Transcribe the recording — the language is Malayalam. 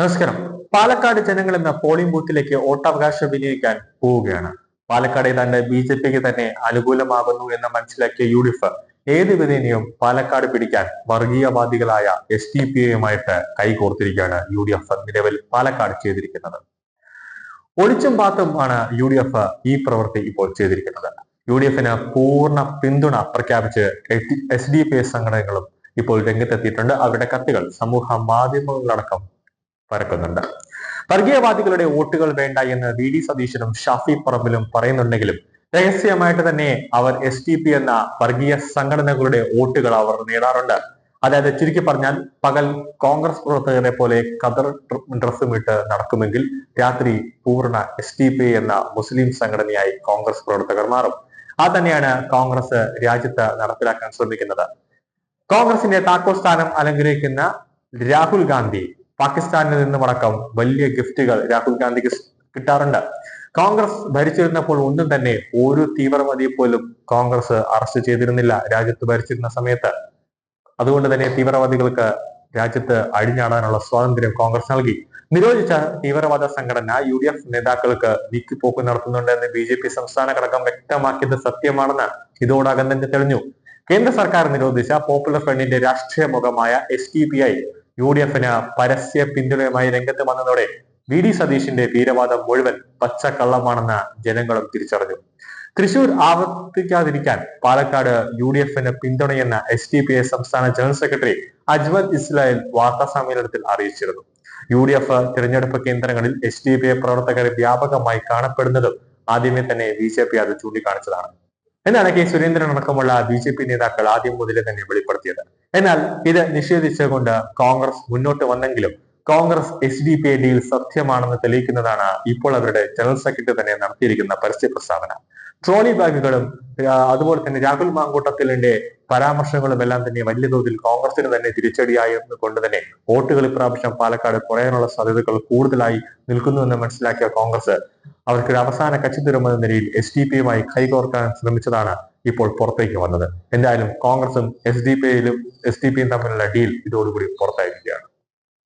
നമസ്കാരം. പാലക്കാട് ജനങ്ങൾ ഇന്ന് പോളിംഗ് ബൂത്തിലേക്ക് വോട്ടവകാശം വിനിയോഗിക്കാൻ പോവുകയാണ്. പാലക്കാട് ഏതാണ്ട് ബി ജെ പിക്ക് തന്നെ അനുകൂലമാകുന്നു എന്ന് മനസ്സിലാക്കിയ യു ഡി എഫ് ഏത് വിധേനയും പാലക്കാട് പിടിക്കാൻ വർഗീയവാദികളായ എസ് ഡി പി യുമായിട്ട് കൈകോർത്തിരിക്കുകയാണ് യു ഡി എഫ് നിലവിൽ പാലക്കാട് ചെയ്തിരിക്കുന്നത്. ഒളിച്ചും പാത്തും ആണ് യു ഡി എഫ് ഈ പ്രവൃത്തി ഇപ്പോൾ ചെയ്തിരിക്കുന്നത്. യു ഡി എഫിന് പൂർണ പിന്തുണ പ്രഖ്യാപിച്ച് എസ് ഡി പി ഐ സംഘടനകളും ഇപ്പോൾ രംഗത്തെത്തിയിട്ടുണ്ട്. അവരുടെ കത്തുകൾ സമൂഹ മാധ്യമങ്ങളിലടക്കം പരക്കുന്നുണ്ട്. വർഗീയവാദികളുടെ വോട്ടുകൾ വേണ്ട എന്ന് വി ഡി സതീശനും ഷാഫി പറമ്പിലും പറയുന്നുണ്ടെങ്കിലും രഹസ്യമായിട്ട് തന്നെ അവർ എസ് ടി പി എന്ന വർഗീയ സംഘടനകളുടെ വോട്ടുകൾ അവർ നേടാറുണ്ട്. അതായത് ചുരുക്കി പറഞ്ഞാൽ പകൽ കോൺഗ്രസ് പ്രവർത്തകരെ പോലെ കതർ ഡ്രസ്സും ഇട്ട് നടക്കുമെങ്കിൽ രാത്രി പൂർണ എസ് ടി പി എന്ന മുസ്ലിം സംഘടനയായി കോൺഗ്രസ് പ്രവർത്തകർ മാറും. അത് തന്നെയാണ് കോൺഗ്രസ് രാജ്യത്ത് നടപ്പിലാക്കാൻ ശ്രമിക്കുന്നത്. കോൺഗ്രസിന്റെ താക്കോൽ സ്ഥാനം അലങ്കരിക്കുന്ന രാഹുൽ ഗാന്ധി പാകിസ്ഥാനിൽ നിന്നുമടക്കം വലിയ ഗിഫ്റ്റുകൾ രാഹുൽ ഗാന്ധിക്ക് കിട്ടാറുണ്ട്. കോൺഗ്രസ് ഭരിച്ചിരുന്നപ്പോൾ ഒന്നും തന്നെ ഒരു തീവ്രവാദിയെ പോലും കോൺഗ്രസ് അറസ്റ്റ് ചെയ്തിരുന്നില്ല രാജ്യത്ത് ഭരിച്ചിരുന്ന സമയത്ത്. അതുകൊണ്ട് തന്നെ തീവ്രവാദികൾക്ക് രാജ്യത്ത് അഴിഞ്ഞാടാനുള്ള സ്വാതന്ത്ര്യം കോൺഗ്രസ് നൽകി. നിരോധിച്ച തീവ്രവാദ സംഘടന യു ഡി എഫ് നേതാക്കൾക്ക് നീക്കിപ്പോക്ക് നടത്തുന്നുണ്ടെന്ന് ബി ജെ പി സംസ്ഥാന ഘടകം വ്യക്തമാക്കിയത് സത്യമാണെന്ന് ഇതോടകം തന്നെ തെളിഞ്ഞു. കേന്ദ്ര സർക്കാർ നിരോധിച്ച പോപ്പുലർ ഫ്രണ്ടിന്റെ രാഷ്ട്രീയ മുഖമായ S T P I U D എഫിന് പരസ്യ പിന്തുണയുമായി രംഗത്ത് വന്നതോടെ വി ഡി സതീഷിന്റെ വീരവാദം മുഴുവൻ പച്ചക്കള്ളമാണെന്ന് ജനങ്ങളും തിരിച്ചറിഞ്ഞു. തൃശൂർ ആവർത്തിക്കാതിരിക്കാൻ പാലക്കാട് യു ഡി എഫിന് പിന്തുണയെന്ന എസ് ഡി പി ഐ സംസ്ഥാന ജനറൽ സെക്രട്ടറി അജ്മൽ ഇസ്ലായിൽ വാർത്താ സമ്മേളനത്തിൽ അറിയിച്ചിരുന്നു. യു ഡി എഫ് തിരഞ്ഞെടുപ്പ് കേന്ദ്രങ്ങളിൽ എസ് ഡി പി ഐ പ്രവർത്തകർ വ്യാപകമായി കാണപ്പെടുന്നതും ആദ്യമേ തന്നെ ബി ജെ പി അത് ചൂണ്ടിക്കാണിച്ചതാണ്. എന്നാണ് കെ സുരേന്ദ്രൻ അടക്കമുള്ള ബി ജെ പി നേതാക്കൾ ആദ്യം മുതലേ തന്നെ വെളിപ്പെടുത്തിയത്. എന്നാൽ ഇത് നിഷേധിച്ചുകൊണ്ട് കോൺഗ്രസ് മുന്നോട്ട് വന്നെങ്കിലും Congress S D P deal സത്യമാണെന്ന് തെളിയിക്കുന്നതാണ് ഇപ്പോൾ അവരുടെ ജനറൽ സെക്രട്ടറി തന്നെ നടത്തിയിരിക്കുന്ന പരസ്യ പ്രസ്താവന. ട്രോളി ബാഗുകളും അതുപോലെ തന്നെ രാഹുൽ മാങ്കൂട്ടത്തിലിന്റെ പരാമർശങ്ങളും എല്ലാം തന്നെ വലിയ തോതിൽ കോൺഗ്രസിന് തന്നെ തിരിച്ചടിയായിരുന്നു കൊണ്ട് തന്നെ വോട്ടുകൾ ഇപ്രാവശ്യം പാലക്കാട് കുറയാനുള്ള സാധ്യതകൾ കൂടുതലായി നിൽക്കുന്നുവെന്ന് മനസ്സിലാക്കിയ കോൺഗ്രസ് അവർക്കൊരു അവസാന കച്ചിത്തുരുമെന്ന നിലയിൽ എസ് ഡി പിയുമായി കൈകോർക്കാൻ ശ്രമിച്ചതാണ് ഇപ്പോൾ പുറത്തേക്ക് വന്നത്. എന്തായാലും കോൺഗ്രസും എസ് ഡി പിയിലും എസ് ഡി പിയും തമ്മിലുള്ള ഡീൽ ഇതോടുകൂടി പുറത്തായി.